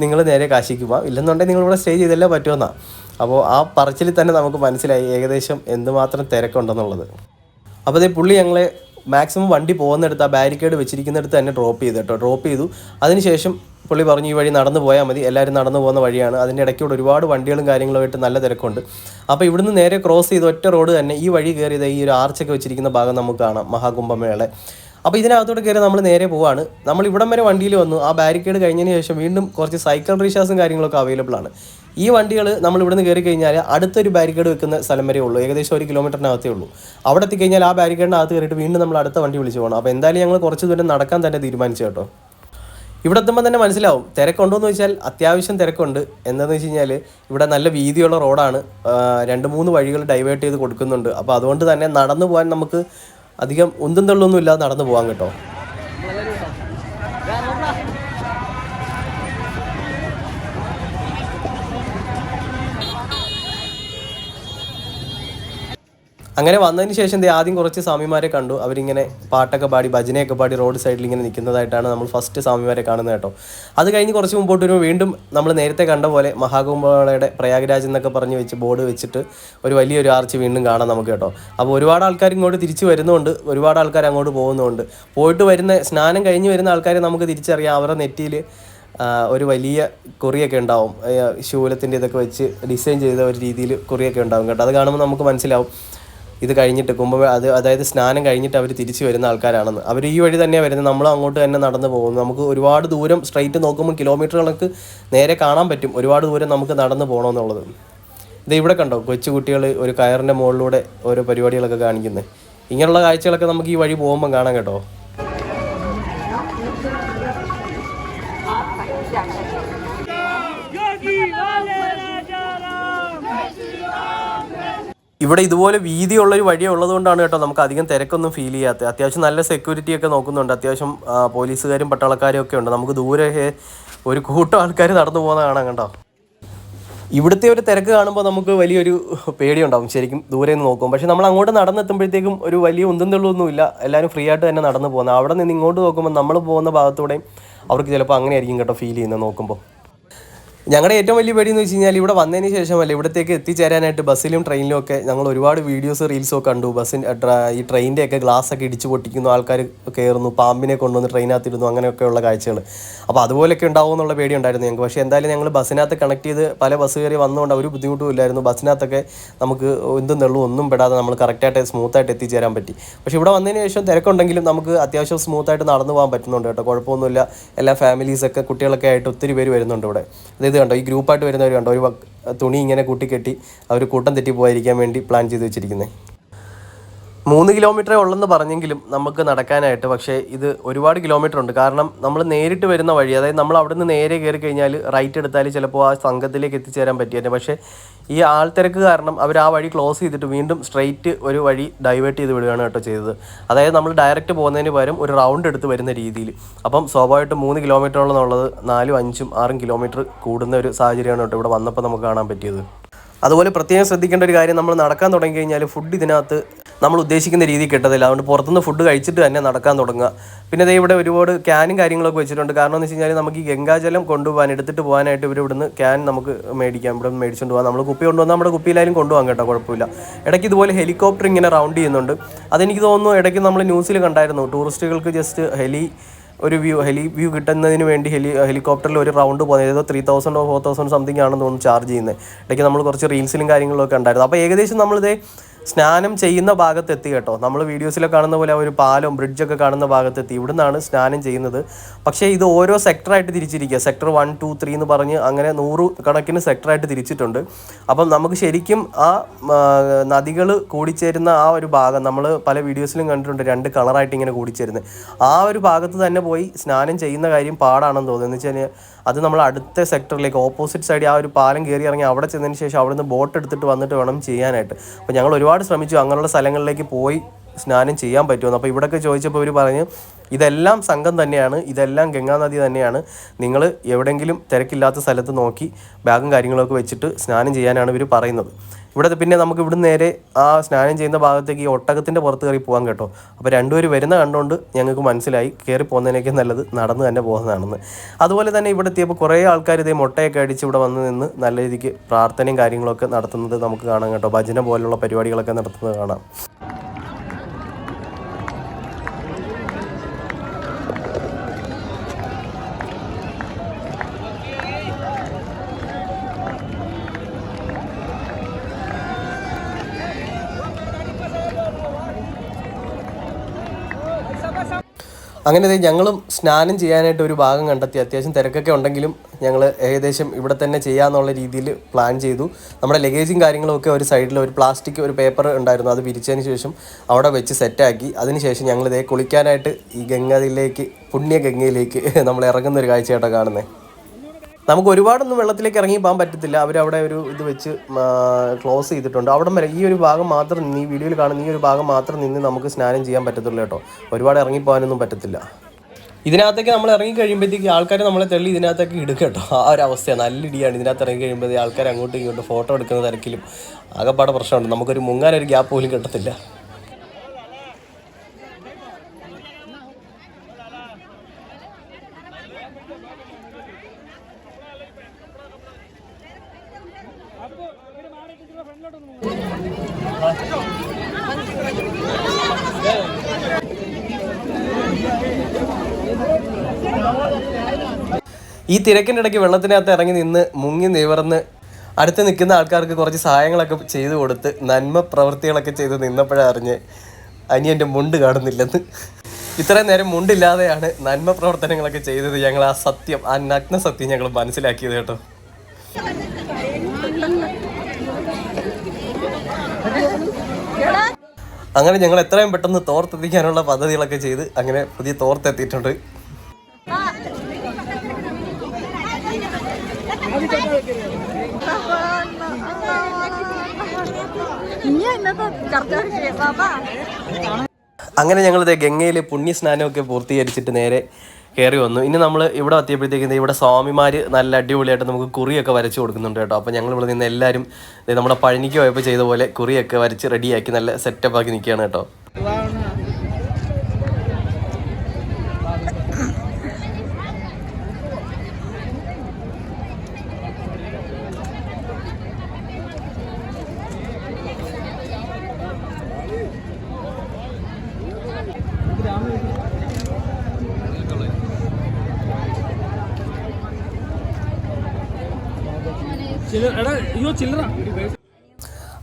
നിങ്ങൾ നേരെ കാശിക്ക് പോകാം ഇല്ലെന്നുണ്ടെങ്കിൽ നിങ്ങളിവിടെ സ്റ്റേ ചെയ്തല്ലേ പറ്റുമെന്നാണ് അപ്പോൾ ആ പറച്ചിൽ തന്നെ നമുക്ക് മനസ്സിലായി ഏകദേശം എന്തുമാത്രം തിരക്കുണ്ടെന്നുള്ളത്. അപ്പോൾ അതേ പുള്ളി ഞങ്ങളെ മാക്സിമം വണ്ടി പോകുന്നിടത്ത് ആ ബാരിക്കേഡ് വെച്ചിരിക്കുന്നിടത്ത് തന്നെ ഡ്രോപ്പ് ചെയ്തു കേട്ടോ. ഡ്രോപ്പ് ചെയ്തു. അതിനുശേഷം പുള്ളി പറഞ്ഞു ഈ വഴി നടന്നു പോയാൽ മതി. എല്ലാവരും നടന്നു പോകുന്ന വഴിയാണ്. അതിന്റെ ഇടയ്ക്കൂടെ ഒരുപാട് വണ്ടികളും കാര്യങ്ങളും ആയിട്ട് നല്ല തിരക്കുണ്ട്. അപ്പോൾ ഇവിടുന്ന് നേരെ ക്രോസ് ചെയ്ത് ഒറ്റ റോഡ് തന്നെ ഈ വഴി കയറിയത് ഈ ഒരു ആർച്ചൊക്കെ വെച്ചിരിക്കുന്ന ഭാഗം നമുക്ക് കാണാം. മഹാകുംഭമേള. അപ്പോൾ ഇതിനകത്തോട്ട് കയറി നമ്മൾ നേരെ പോവാണ്. നമ്മൾ ഇവിടം വരെ വണ്ടിയിൽ വന്നു. ആ ബാരിക്കേഡ് കഴിഞ്ഞതിന് ശേഷം വീണ്ടും കുറച്ച് സൈക്കിൾ റീഷാസും കാര്യങ്ങളൊക്കെ അവൈലബിൾ ആണ്. ഈ വണ്ടികൾ നമ്മൾ ഇവിടുന്ന് കയറി കഴിഞ്ഞാൽ അടുത്തൊരു ബാരിക്കേഡ് വെക്കുന്ന സ്ഥലം വരെ ഉള്ളൂ. ഏകദേശം ഒരു കിലോമീറ്ററിനകത്തേ ഉള്ളൂ. അവിടെ എത്തിക്കഴിഞ്ഞാൽ ആ ബാരിക്കേഡിനകത്ത് കയറിയിട്ട് വീണ്ടും നമ്മൾ അടുത്ത വണ്ടി വിളിച്ചു പോകണം അപ്പോൾ എന്തായാലും ഞങ്ങൾ കുറച്ച് ദൂരം നടക്കാൻ തന്നെ തീരുമാനിച്ചു കേട്ടോ. ഇവിടെ എത്തുമ്പോൾ തന്നെ മനസ്സിലാവും തിരക്കുണ്ടോ എന്ന് വെച്ചാൽ അത്യാവശ്യം തിരക്കുണ്ട്. എന്താണെന്ന് വെച്ച് കഴിഞ്ഞാൽ ഇവിടെ നല്ല വീതിയുള്ള റോഡാണ്. രണ്ട് മൂന്ന് വഴികൾ ഡൈവേർട്ട് ചെയ്ത് കൊടുക്കുന്നുണ്ട്. അപ്പോൾ അതുകൊണ്ട് തന്നെ നടന്നു പോകാൻ നമുക്ക് അധികം ഉന്തും തള്ളൊന്നും ഇല്ലാതെ നടന്നു പോകാം കേട്ടോ. അങ്ങനെ വന്നതിന് ശേഷം ആദ്യം കുറച്ച് സ്വാമിമാരെ കണ്ടു. അവരിങ്ങനെ പാട്ടൊക്കെ പാടി ഭജനയൊക്കെ പാടി റോഡ് സൈഡിൽ ഇങ്ങനെ നിൽക്കുന്നതായിട്ടാണ് നമ്മൾ ഫസ്റ്റ് സ്വാമിമാരെ കാണുന്നത് കേട്ടോ. അത് കഴിഞ്ഞ് കുറച്ച് മുമ്പോട്ട് വരുമ്പോൾ വീണ്ടും നമ്മൾ നേരത്തെ കണ്ട പോലെ മഹാകുംഭമേളയുടെ പ്രയാഗ്രാജ് എന്നൊക്കെ പറഞ്ഞ് വെച്ച് ബോർഡ് വെച്ചിട്ട് ഒരു വലിയൊരു ആർച്ച് വീണ്ടും കാണാം നമുക്ക് കേട്ടോ. അപ്പോൾ ഒരുപാട് ആൾക്കാർ ഇങ്ങോട്ട് തിരിച്ച് വരുന്നുണ്ട്. ഒരുപാട് ആൾക്കാർ അങ്ങോട്ട് പോകുന്നുണ്ട്. പോയിട്ട് വരുന്ന സ്നാനം കഴിഞ്ഞ് വരുന്ന ആൾക്കാരെ നമുക്ക് തിരിച്ചറിയാം. അവരുടെ നെറ്റിയിൽ ഒരു വലിയ കുറിയൊക്കെ ഉണ്ടാവും. ശൂലത്തിന്റെ ഇതൊക്കെ വെച്ച് ഡിസൈൻ ചെയ്ത ഒരു രീതിയിൽ കുറിയൊക്കെ ഉണ്ടാവും കേട്ടോ. അത് കാണുമ്പോൾ നമുക്ക് മനസ്സിലാവും. ഇത് കഴിഞ്ഞിട്ട് കുംഭമേ അത് അതായത് സ്നാനം കഴിഞ്ഞിട്ട് അവർ തിരിച്ചു വരുന്ന ആൾക്കാരാണെന്ന്. അവർ ഈ വഴി തന്നെയാണ് വരുന്നത്. നമ്മൾ അങ്ങോട്ട് തന്നെ നടന്നു പോകുന്നു. നമുക്ക് ഒരുപാട് ദൂരം സ്ട്രൈറ്റ് നോക്കുമ്പോൾ കിലോമീറ്റർ കണക്ക് നേരെ കാണാൻ പറ്റും. ഒരുപാട് ദൂരം നമുക്ക് നടന്നു പോകണമെന്നുള്ളത് ഇത് ഇവിടെ കണ്ടോ? കൊച്ചു കുട്ടികൾ ഒരു കയറിന്റെ മുകളിലൂടെ ഓരോ പരിപാടികളൊക്കെ കാണിക്കുന്നത് ഇങ്ങനെയുള്ള കാഴ്ചകളൊക്കെ നമുക്ക് ഈ വഴി പോകുമ്പോൾ കാണാം കേട്ടോ. ഇവിടെ ഇതുപോലെ വീതിയുള്ള ഒരു വഴി ഉള്ളതുകൊണ്ടാണ് കേട്ടോ നമുക്ക് അധികം തിരക്കൊന്നും ഫീൽ ചെയ്യാത്തത്. അത്യാവശ്യം നല്ല സെക്യൂരിറ്റി ഒക്കെ നോക്കുന്നുണ്ട്. അത്യാവശ്യം പോലീസുകാരും പട്ടാളക്കാരും ഒക്കെ ഉണ്ട്. നമുക്ക് ദൂരെ ഒരു കൂട്ടം ആൾക്കാർ നടന്നു പോകുന്ന കാണാം കണ്ടോ? ഇവിടുത്തെ ഒരു തിരക്ക് കാണുമ്പോൾ നമുക്ക് വലിയൊരു പേടിയുണ്ടാവും ശരിക്കും ദൂരെ നിന്ന് നോക്കും പക്ഷെ നമ്മൾ അങ്ങോട്ട് നടന്നെത്തുമ്പോഴത്തേക്കും ഒരു വലിയ തള്ളൊന്നുമില്ല എല്ലാവരും ഫ്രീ ആയിട്ട് തന്നെ നടന്നു പോകുന്നത്. അവിടെ നിന്ന് ഇങ്ങോട്ട് നോക്കുമ്പോൾ നമ്മൾ പോകുന്ന ഭാഗത്തൂടെയും അവർക്ക് ചിലപ്പോൾ അങ്ങനെ ആയിരിക്കും കേട്ടോ ഫീൽ ചെയ്യുന്നത് നോക്കുമ്പോൾ ഞങ്ങളുടെ ഏറ്റവും വലിയ പേടി എന്ന് വെച്ച് കഴിഞ്ഞാൽ ഇവിടെ വന്നതിന് ശേഷമല്ല ഇവിടത്തേക്ക് എത്തിച്ചേരാനായിട്ട് ബസ്സിലും ട്രെയിനിലും ഒക്കെ ഞങ്ങൾ ഒരുപാട് വീഡിയോസ് റീൽസും കണ്ടു. ബസ്സിന്റെ ഈ ട്രെയിനിന്റെ ഒക്കെ ഗ്ലാസ് ഒക്കെ ഇടിച്ചു പൊട്ടിക്കുന്നു. ആൾക്കാർ കയറുന്നു പാമ്പിനെ കൊണ്ടുവന്ന് ട്രെയിനകത്തിരുന്നു അങ്ങനെയൊക്കെയുള്ള കാഴ്ചകൾ. അപ്പോൾ അതുപോലെയൊക്കെ ഉണ്ടാവും എന്നുള്ള പേടി ഉണ്ടായിരുന്നു ഞങ്ങൾക്ക്. പക്ഷേ എന്തായാലും ഞങ്ങൾ ബസ്സിനകത്ത് കണക്ട് ചെയ്ത് പല ബസ് കയറി വന്നുകൊണ്ട് ഒരു ബുദ്ധിമുട്ടും ഇല്ലായിരുന്നു. ബസ്സിനകത്തൊക്കെ നമുക്ക് എന്തും നെള്ളു ഒന്നും പെടാതെ നമ്മൾ കറക്റ്റായിട്ട് സ്മൂത്തായിട്ട് എത്തിച്ചേരാൻ പറ്റി. പക്ഷേ ഇവിടെ വന്നതിന് ശേഷം തിരക്കുണ്ടെങ്കിലും നമുക്ക് അത്യാവശ്യം സ്മൂത്തായിട്ട് നടന്നു പോകാൻ പറ്റുന്നുണ്ട് കേട്ടോ. കുഴപ്പമൊന്നുമില്ല. എല്ലാ ഫാമിലീസൊക്കെ കുട്ടികളൊക്കെ ആയിട്ട് ഒത്തിരി പേര് വരുന്നുണ്ട് ഇവിടെ. അതായത് കണ്ടോ? ഈ ഗ്രൂപ്പായിട്ട് വരുന്നവർ കണ്ടോ? ഒരു തുണി ഇങ്ങനെ കൂട്ടിക്കെട്ടി അവർ കൂട്ടം തെറ്റി പോകാതിരിക്കാൻ വേണ്ടി പ്ലാൻ ചെയ്ത് വെച്ചിരിക്കുന്നത് മൂന്ന് കിലോമീറ്ററേ ഉള്ളെന്ന് പറഞ്ഞെങ്കിലും നമുക്ക് നടക്കാനായിട്ട് പക്ഷേ ഇത് ഒരുപാട് കിലോമീറ്റർ ഉണ്ട്. കാരണം നമ്മൾ നേരിട്ട് വരുന്ന വഴി അതായത് നമ്മൾ അവിടെ നിന്ന് നേരെ കയറി കഴിഞ്ഞാൽ റൈറ്റ് എടുത്താൽ ചിലപ്പോൾ ആ സംഘത്തിലേക്ക് എത്തിച്ചേരാൻ പറ്റിയേനെ. പക്ഷേ ഈ ആൾത്തിരക്ക് കാരണം അവർ ആ വഴി ക്ലോസ് ചെയ്തിട്ട് വീണ്ടും സ്ട്രെയിറ്റ് ഒരു വഴി ഡൈവേർട്ട് ചെയ്ത് വിടുകയാണ് കേട്ടോ ചെയ്തത്. അതായത് നമ്മൾ ഡയറക്റ്റ് പോകുന്നതിന് പകരം ഒരു റൗണ്ട് എടുത്ത് വരുന്ന രീതിയിൽ. അപ്പം സ്വാഭാവികമായിട്ടും മൂന്ന് കിലോമീറ്ററോളം എന്നുള്ളത് നാലും അഞ്ചും ആറും കിലോമീറ്റർ കൂടുന്ന ഒരു സാഹചര്യമാണ് കേട്ടോ ഇവിടെ വന്നപ്പോൾ നമുക്ക് കാണാൻ പറ്റിയത്. അതുപോലെ പ്രത്യേകം ശ്രദ്ധിക്കേണ്ട ഒരു കാര്യം നമ്മൾ നടക്കാൻ തുടങ്ങി കഴിഞ്ഞാൽ ഫുഡ് ഇതിനകത്ത് നമ്മൾ ഉദ്ദേശിക്കുന്ന രീതി കിട്ടത്തില്ല. അതുകൊണ്ട് പുറത്തുനിന്ന് ഫുഡ് കഴിച്ചിട്ട് തന്നെ നടക്കാൻ തുടങ്ങുക. പിന്നെ ദേ ഇവിടെ ഒരുപാട് ക്യാനും കാര്യങ്ങളൊക്കെ വെച്ചിട്ടുണ്ട്. കാരണം എന്ന് വെച്ച് കഴിഞ്ഞാൽ നമുക്ക് ഈ ഗംഗാജലം കൊണ്ടുപോകാൻ എടുത്തിട്ട് പോകാനായിട്ട് ഇവർ ഇവിടുന്ന് ക്യാൻ നമുക്ക് മേടിക്കാം. ഇവിടെ മേടിച്ചുകൊണ്ട് പോകാം. നമ്മൾ കുപ്പി കൊണ്ടുവന്നാൽ നമ്മുടെ കുപ്പിയിലായാലും കൊണ്ടുപോകാം കേട്ടോ കുഴപ്പമില്ല. ഇടയ്ക്ക് ഇതുപോലെ ഹെലികോപ്റ്റർ ഇങ്ങനെ റൗണ്ട് ചെയ്യുന്നുണ്ട്. അതെനിക്ക് തോന്നുന്നു ഇടയ്ക്ക് നമ്മൾ ന്യൂസിൽ കണ്ടായിരുന്നു. ടൂറിസ്റ്റുകൾക്ക് ജസ്റ്റ് ഹെലി ഒരു വ്യൂ ഹെലി വ്യൂ കിട്ടുന്നതിന് വേണ്ടി ഹെലി ഹെലികോപ്റ്ററിൽ ഒരു റൗണ്ട് പോകുന്നത് ഏതോ ത്രീ തൗസൻഡോ ഫോർ തൗസൻഡ് സംതിങ് ആണെന്ന് തോന്നുന്നു ചാർജ് ചെയ്യുന്നത് ഇടയ്ക്ക് നമ്മൾ കുറച്ച് റീൽസിലും കാര്യങ്ങളൊക്കെ ഉണ്ടായിരുന്നു അപ്പോൾ ഏകദേശം നമ്മളിതേ സ്നാനം ചെയ്യുന്ന ഭാഗത്തെത്തി കേട്ടോ. നമ്മൾ വീഡിയോസിലൊക്കെ കാണുന്ന പോലെ ഒരു പാലം ബ്രിഡ്ജൊക്കെ കാണുന്ന ഭാഗത്തെത്തി. ഇവിടുന്നാണ് സ്നാനം ചെയ്യുന്നത്. പക്ഷേ ഇത് ഓരോ സെക്ടറായിട്ട് തിരിച്ചിരിക്കുക സെക്ടർ വൺ ടു ത്രീ എന്ന് പറഞ്ഞ് അങ്ങനെ നൂറ് കണക്കിന് സെക്ടറായിട്ട് തിരിച്ചിട്ടുണ്ട്. അപ്പം നമുക്ക് ശരിക്കും ആ നദികൾ കൂടിച്ചേരുന്ന ആ ഒരു ഭാഗം നമ്മൾ പല വീഡിയോസിലും കണ്ടിട്ടുണ്ട്. രണ്ട് കളറായിട്ട് ഇങ്ങനെ കൂടിച്ചേരുന്നത്. ആ ഒരു ഭാഗത്ത് തന്നെ പോയി സ്നാനം ചെയ്യുന്ന കാര്യം പാടാണെന്ന് തോന്നുന്നു. എന്ന് വെച്ച് കഴിഞ്ഞാൽ അത് നമ്മൾ അടുത്ത സെക്ടറിലേക്ക് ഓപ്പോസിറ്റ് സൈഡിൽ ആ ഒരു പാലം കയറി ഇറങ്ങി അവിടെ ചെന്നതിന് ശേഷം അവിടുന്ന് ബോട്ട് എടുത്തിട്ട് വന്നിട്ട് വേണം ചെയ്യാനായിട്ട്. അപ്പോൾ ഞങ്ങൾ ഒരുപാട് ശ്രമിച്ചു അങ്ങനെയുള്ള സ്ഥലങ്ങളിലേക്ക് പോയി സ്നാനം ചെയ്യാൻ പറ്റുമെന്ന്. അപ്പോൾ ഇവിടെയൊക്കെ ചോദിച്ചപ്പോൾ ഇവർ പറഞ്ഞ് ഇതെല്ലാം സംഘം തന്നെയാണ് ഇതെല്ലാം ഗംഗാനദി തന്നെയാണ്. നിങ്ങൾ എവിടെയെങ്കിലും തിരക്കില്ലാത്ത സ്ഥലത്ത് നോക്കി ബാഗും കാര്യങ്ങളൊക്കെ വെച്ചിട്ട് സ്നാനം ചെയ്യാനാണ് ഇവർ പറയുന്നത്. ഇവിടെ പിന്നെ നമുക്ക് ഇവിടുന്ന് നേരെ ആ സ്നാനം ചെയ്യുന്ന ഭാഗത്തേക്ക് ഈ ഒട്ടകത്തിന്റെ പുറത്ത് കയറി പോകാൻ കേട്ടോ. അപ്പോൾ രണ്ടുപേരും വരുന്ന കണ്ടുകൊണ്ട് ഞങ്ങൾക്ക് മനസ്സിലായി കയറി പോകുന്നതിനേക്കും നല്ലത് നടന്ന് തന്നെ പോകുന്നതാണെന്ന്. അതുപോലെ തന്നെ ഇവിടെ എത്തിയപ്പോൾ കുറേ ആൾക്കാർ ഇതേ മുട്ടയൊക്കെ അടിച്ച് ഇവിടെ വന്ന് നിന്ന് നല്ല രീതിക്ക് പ്രാർത്ഥനയും കാര്യങ്ങളൊക്കെ നടത്തുന്നത് നമുക്ക് കാണാം കേട്ടോ. ഭജന പോലുള്ള പരിപാടികളൊക്കെ നടത്തുന്നത് കാണാം. അങ്ങനെ ദേ ഞങ്ങളും സ്നാനം ചെയ്യാനായിട്ട് ഒരു ഭാഗം കണ്ടെത്തി. അത്യാവശ്യം തിരക്കൊക്കെ ഉണ്ടെങ്കിലും ഞങ്ങൾ ഏകദേശം ഇവിടെ തന്നെ ചെയ്യാമെന്നുള്ള രീതിയിൽ പ്ലാൻ ചെയ്തു. നമ്മുടെ ലഗേജും കാര്യങ്ങളൊക്കെ ഒരു സൈഡിൽ ഒരു പ്ലാസ്റ്റിക് ഒരു പേപ്പർ ഉണ്ടായിരുന്നു. അത് വിരിച്ചതിന് ശേഷം അവിടെ വെച്ച് സെറ്റാക്കി അതിനുശേഷം ഞങ്ങൾ ഇതേ കുളിക്കാനായിട്ട് ഈ ഗംഗയിലേക്ക് പുണ്യ ഗംഗയിലേക്ക് നമ്മൾ ഇറങ്ങുന്ന ഒരു കാഴ്ചയായിട്ടാണ് കാണുന്നത് നമുക്ക് ഒരുപാടൊന്നും വെള്ളത്തിലേക്ക് ഇറങ്ങി പോകാൻ പറ്റത്തില്ല. അവരവിടെ ഒരു ഇത് വെച്ച് ക്ലോസ് ചെയ്തിട്ടുണ്ട്. അവിടം വരെ ഈ ഒരു ഭാഗം മാത്രം ഈ വീഡിയോയിൽ കാണുന്ന ഈ ഒരു ഭാഗം മാത്രം നിന്ന് നമുക്ക് സ്നാനം ചെയ്യാൻ പറ്റത്തുള്ളൂ കേട്ടോ. ഒരുപാട് ഇറങ്ങി പോകാനൊന്നും പറ്റത്തില്ല. ഇതിനകത്തേക്ക് നമ്മൾ ഇറങ്ങി കഴിയുമ്പോഴത്തേക്ക് ആൾക്കാർ നമ്മളെ തള്ളി ഇതിനകത്തേക്ക് ഇടും കേട്ടോ. ആ ഒരു അവസ്ഥയാണ് നല്ല ഇടിയാണ്. ഇതിനകത്ത് ഇറങ്ങി കഴിയുമ്പോൾ ആൾക്കാർ അങ്ങോട്ടും ഇങ്ങോട്ടും ഫോട്ടോ എടുക്കുന്ന തിരക്കിലും ആകെപ്പാടെ പ്രശ്നമുണ്ട്. നമുക്കൊരു മുങ്ങാനൊരു ഗ്യാപ്പ് പോലും കിട്ടത്തില്ല. തിരക്കിന്റെ ഇടയ്ക്ക് വെള്ളത്തിനകത്ത് ഇറങ്ങി നിന്ന് മുങ്ങി നിവർന്ന് അടുത്ത് നിൽക്കുന്ന ആൾക്കാർക്ക് കുറച്ച് സഹായങ്ങളൊക്കെ ചെയ്തു കൊടുത്ത് നന്മ പ്രവൃത്തികളൊക്കെ ചെയ്ത് നിന്നപ്പോഴറിഞ്ഞ് അനി അനിയന്റെ മുണ്ട് കാണുന്നില്ലെന്ന്. ഇത്രയും നേരം മുണ്ടില്ലാതെയാണ് നന്മ പ്രവർത്തനങ്ങളൊക്കെ ചെയ്തത് ഞങ്ങൾ ആ സത്യം ആ നഗ്ന സത്യം ഞങ്ങൾ മനസ്സിലാക്കിയത് കേട്ടോ. അങ്ങനെ ഞങ്ങൾ എത്രയും പെട്ടെന്ന് തോർത്തെത്തിക്കാനുള്ള പദ്ധതികളൊക്കെ ചെയ്ത് അങ്ങനെ പുതിയ തോർത്തെത്തിയിട്ടുണ്ട് ഇനി ഇന്നത്തെ ചർച്ച കേസാപ്പാ അങ്ങനെ ഞങ്ങളിത് ഗംഗയിൽ പുണ്യസ്നാനമൊക്കെ പൂർത്തീകരിച്ചിട്ട് നേരെ കയറി വന്നു. ഇനി നമ്മൾ ഇവിടെ എത്തിയപ്പോഴത്തേക്കും ഇവിടെ സ്വാമിമാർ നല്ല അടിപൊളിയായിട്ട് നമുക്ക് കുറിയൊക്കെ വരച്ച് കൊടുക്കുന്നുണ്ട് കേട്ടോ. അപ്പോൾ ഞങ്ങൾ ഇവിടെ നിന്ന് എല്ലാവരും ദേ നമ്മുടെ പഴനിക്ക് പോയപ്പോൾ ചെയ്ത പോലെ കുറിയൊക്കെ വരച്ച് റെഡിയാക്കി നല്ല സെറ്റപ്പ് ആക്കി നിൽക്കുകയാണ് കേട്ടോ.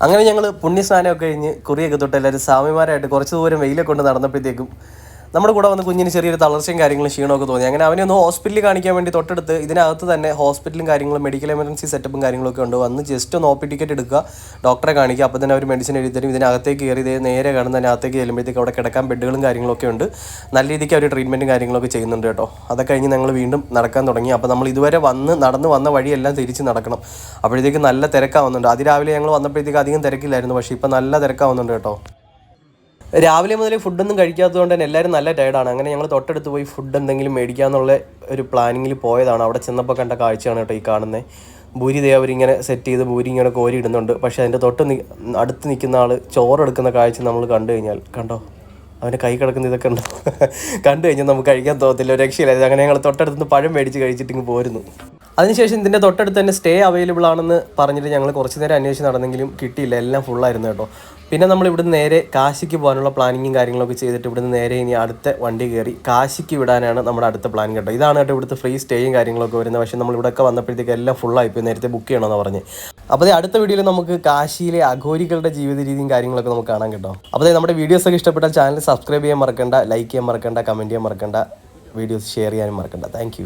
അങ്ങനെ ഞങ്ങൾ പുണ്യസ്നാനമൊക്കെ കഴിഞ്ഞ് കുറിയൊക്കെ തൊട്ട് എല്ലാവരും സ്വാമിമാരായിട്ട് കുറച്ച് ദൂരം വെയിലൊക്കെ കൊണ്ട് നടന്നപ്പോഴത്തേക്കും നമ്മുടെ കൂടെ വന്ന് കുഞ്ഞിന് ചെറിയൊരു തളർച്ചയും കാര്യങ്ങളും ക്ഷീണമൊക്കെ തോന്നി. അങ്ങനെ അവനെ ഒന്ന് ഹോസ്പിറ്റലിൽ കാണിക്കാൻ വേണ്ടി തൊട്ടടുത്ത് ഇതിനകത്ത് തന്നെ ഹോസ്പിറ്റലും കാര്യങ്ങളും മെഡിക്കൽ എമർജൻസി സെറ്റപ്പും കാര്യങ്ങളൊക്കെ ഉണ്ട്. വന്ന് ജസ്റ്റ് ഒന്ന് ഒ പി ടിക്കറ്റ് എടുക്കുക. ഡോക്ടറെ കാണിക്കുക. അപ്പോൾ തന്നെ അവർ മെഡിസിൻ എഴുതി തരും. ഇതിനകത്തേക്ക് കയറി ഇതേ നേരെ കാണുന്ന അതിനകത്തേക്ക് ചെല്ലുമ്പോഴത്തേക്ക് അവിടെ കിടക്കാൻ ബെഡുകളും കാര്യങ്ങളൊക്കെ ഉണ്ട്. നല്ല രീതിക്ക് അവർ ട്രീറ്റ്മെന്റും കാര്യങ്ങളൊക്കെ ചെയ്യുന്നുണ്ട് കേട്ടോ. അതൊക്കെ കഴിഞ്ഞ് ഞങ്ങൾ വീണ്ടും നടക്കാൻ തുടങ്ങി. അപ്പോൾ നമ്മൾ ഇതുവരെ വന്ന് നടന്ന് വന്ന വഴിയെല്ലാം തിരിച്ച് നടക്കണം. അപ്പോഴത്തേക്ക് നല്ല തിരക്കാവുന്നുണ്ട്. അതിരാവിലെ ഞങ്ങൾ വന്നപ്പോഴത്തേക്ക് അധികം തിരക്കില്ലായിരുന്നു. പക്ഷേ ഇപ്പോൾ നല്ല തിരക്കാവുന്നുണ്ട് കേട്ടോ. രാവിലെ മുതൽ ഫുഡൊന്നും കഴിക്കാത്തതുകൊണ്ട് തന്നെ എല്ലാവരും നല്ല ടയർഡാണ് അങ്ങനെ ഞങ്ങൾ തൊട്ടടുത്ത് പോയി ഫുഡ് എന്തെങ്കിലും മേടിക്കാന്നുള്ള ഒരു പ്ലാനിങ്ങിൽ പോയതാണ്. അവിടെ ചെന്നപ്പോൾ കണ്ട കാഴ്ചയാണ് കേട്ടോ ഈ കാണുന്നത് ഭൂരി ദേ അവരിങ്ങനെ സെറ്റ് ചെയ്ത് ഭൂരി ഇങ്ങനെ കോരി ഇടുന്നുണ്ട് പക്ഷേ അതിന്റെ തൊട്ട് അടുത്ത് നിൽക്കുന്ന ആൾ ചോറെടുക്കുന്ന കാഴ്ച നമ്മൾ കണ്ടു കഴിഞ്ഞാൽ കണ്ടോ? അവന്റെ കൈ കിടക്കുന്ന ഇതൊക്കെ ഉണ്ടോ <laughs> കണ്ടു കഴിഞ്ഞാൽ നമുക്ക് കഴിക്കാൻ തോന്നത്തില്ല രക്ഷയില്ല. അങ്ങനെ ഞങ്ങൾ തൊട്ടടുത്ത് പഴം മേടിച്ച് കഴിച്ചിട്ട് പോരുന്നു. അതിനുശേഷം ഇതിന്റെ തൊട്ടടുത്ത് തന്നെ സ്റ്റേ അവൈലബിൾ ആണെന്ന് പറഞ്ഞിട്ട് ഞങ്ങൾ കുറച്ച് നേരം അന്വേഷിച്ച് നടന്നെങ്കിലും കിട്ടിയില്ല. എല്ലാം ഫുള്ളായിരുന്നു കേട്ടോ. പിന്നെ നമ്മൾ ഇവിടുന്ന് നേരെ കാശിക്ക് പോകാനുള്ള പ്ലാനിങ്ങും കാര്യങ്ങളൊക്കെ ചെയ്തിട്ട് ഇവിടുന്ന് നേരെ ഇനി അടുത്ത വണ്ടി കയറി കാശിക്ക് വിടാനാണ് നമ്മുടെ അടുത്ത പ്ലാൻ കേട്ടോ. ഇതാണ് കേട്ടോ ഇവിടുത്തെ ഫ്രീ സ്റ്റേയും കാര്യങ്ങളൊക്കെ വരുന്നത്. പക്ഷേ നമ്മൾ ഇവിടെയൊക്കെ വന്നപ്പോഴത്തേക്ക് എല്ലാം ഫുള്ളായി പോയി. നേരത്തെ ബുക്ക് ചെയ്യണമെന്ന് പറഞ്ഞ്. അപ്പോൾ അടുത്ത വീഡിയോയിൽ നമുക്ക് കാശിയിലെ അഘോരികളുടെ ജീവിത രീതിയും കാര്യങ്ങളൊക്കെ നമുക്ക് കാണാൻ കേട്ടോ. അപ്പോൾ നമ്മുടെ വീഡിയോസ് ഒക്കെ ഇഷ്ടപ്പെട്ടാൽ ചാനൽ സബ്സ്ക്രൈബ് ചെയ്യാൻ മറക്കണ്ട ലൈക്ക് ചെയ്യാൻ മറക്കണ്ട കമന്റ് ചെയ്യാൻ മറക്കണ്ട വീഡിയോസ് ഷെയർ ചെയ്യാനും മറക്കണ്ട. താങ്ക്